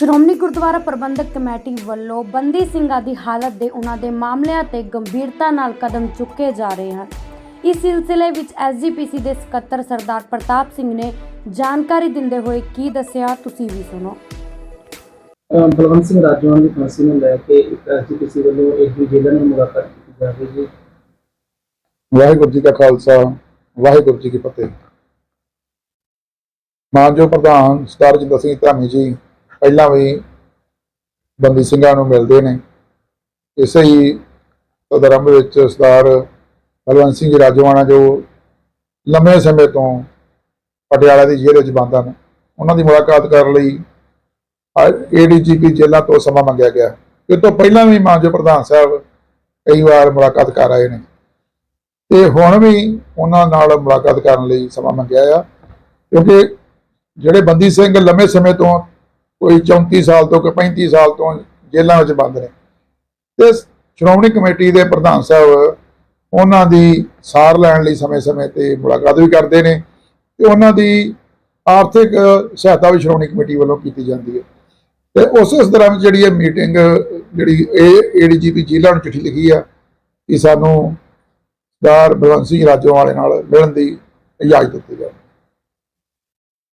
ਸ਼੍ਰੋਮਣੀ ਗੁਰਦੁਆਰਾ ਪ੍ਰਬੰਧਕ committee ਵੱਲੋਂ ਬੰਦੀ ਸਿੰਘਾਂ ਦੀ ਹਾਲਤ ਦੇ ਉਹਨਾਂ ਦੇ ਮਾਮਲਿਆਂ ਤੇ ਗੰਭੀਰਤਾ ਨਾਲ ਕਦਮ ਚੁੱਕੇ ਜਾ ਰਹੇ ਹਨ। ਇਸ ਸਿਲਸਿਲੇ ਵਿੱਚ ਐਸਜੀਪੀਸੀ ਦੇ ਸਕੱਤਰ ਸਰਦਾਰ ਪ੍ਰਤਾਪ ਸਿੰਘ ਨੇ ਜਾਣਕਾਰੀ ਦਿੰਦੇ ਹੋਏ ਕੀ ਦੱਸਿਆ ਤੁਸੀਂ ਵੀ ਸੁਣੋ। ਬਲਵੰਤ ਸਿੰਘ ਰਾਜਵਾਨ ਦੀ ਫਾਂਸੀ ਨੂੰ ਲੈ ਕੇ ਇੱਕ ਐਸਜੀਪੀਸੀ ਵੱਲੋਂ ਇੱਕ ਵੀ ਜੇਲ੍ਹਾਂ ਨਾਲ ਮੁਲਾਕਾਤ ਕੀਤੀ ਜਾ ਰਹੀ ਹੈ। ਵਾਹਿਗੁਰੂ ਜੀ ਕਾ ਖਾਲਸਾ ਵਾਹਿਗੁਰੂ ਜੀ ਕੀ ਫਤਿਹ। ਮਾਨਜੋ ਪ੍ਰਧਾਨ ਸਰਦਾਰ ਜਿੰਦਰ ਸਿੰਘ ਧਾਮੀ ਜੀ ਪਹਿਲਾਂ ਵੀ ਬੰਦੀ ਸਿੰਘਾਂ ਨੂੰ ਮਿਲਦੇ ਨੇ। ਇਸੇ ਹੀ ਸਦਰੰਭ ਵਿੱਚ ਸਰਦਾਰ ਬਲਵੰਤ ਸਿੰਘ ਜੀ ਰਾਜਵਾਨਾ ਜੋ ਲੰਮੇ ਸਮੇਂ ਤੋਂ ਪਟਿਆਲਾ ਦੀ ਜੇਲ੍ਹ ਵਿੱਚ ਬੰਦ ਹਨ, ਉਹਨਾਂ ਦੀ ਮੁਲਾਕਾਤ ਕਰਨ ਲਈ ਏਡੀਜੀਪੀ ਜੇਲ੍ਹਾਂ ਤੋਂ ਸਮਾਂ ਮੰਗਿਆ ਗਿਆ। ਇਹ ਤੋਂ ਪਹਿਲਾਂ ਵੀ ਮਾਨਜੋ ਪ੍ਰਧਾਨ ਸਾਹਿਬ ਕਈ ਵਾਰ ਮੁਲਾਕਾਤ ਕਰ ਆਏ ਨੇ। ਤੇ ਹੁਣ ਵੀ ਉਹਨਾਂ ਨਾਲ ਮੁਲਾਕਾਤ ਕਰਨ ਲਈ ਸਮਾਂ ਮੰਗਿਆ ਆ, ਕਿਉਂਕਿ ਜਿਹੜੇ ਬੰਦੀ ਸਿੰਘ ਲੰਮੇ ਸਮੇਂ ਤੋਂ ਕੋਈ 34 ਸਾਲ ਤੋਂ ਕੋਈ 35 ਸਾਲ ਤੋਂ ਜੇਲ੍ਹਾਂ ਵਿੱਚ ਬੰਦ ਨੇ। ਤੇ ਸ਼੍ਰੋਮਣੀ ਕਮੇਟੀ ਦੇ ਪ੍ਰਧਾਨ ਸਾਹਿਬ ਉਹਨਾਂ ਦੀ ਸਾਰ ਲੈਣ ਲਈ ਸਮੇਂ-ਸਮੇਂ ਤੇ ਮੁਲਾਕਾਤ ਵੀ ਕਰਦੇ ਨੇ ਤੇ ਉਹਨਾਂ ਦੀ ਆਰਥਿਕ ਸਹਾਇਤਾ ਵੀ ਸ਼੍ਰੋਮਣੀ ਕਮੇਟੀ ਵੱਲੋਂ ਕੀਤੀ ਜਾਂਦੀ ਹੈ। ਤੇ ਉਸ ਇਸ ਤਰ੍ਹਾਂ ਜਿਹੜੀ ਇਹ ਮੀਟਿੰਗ, ਜਿਹੜੀ ਇਹ ਏਡੀਜੀਪੀ ਜ਼ਿਲ੍ਹਾ ਨੂੰ ਚਿੱਠੀ ਲਿਖੀ ਆ ਕਿ ਸਾਨੂੰ ਸਰਦਾਰ ਬਲਵੰਤ ਸਿੰਘ ਰਾਜੋਵਾਲੇ ਨਾਲ ਮਿਲਣ ਦੀ ਇਜਾਜ਼ਤ ਦਿੱਤੀ ਜਾਵੇ।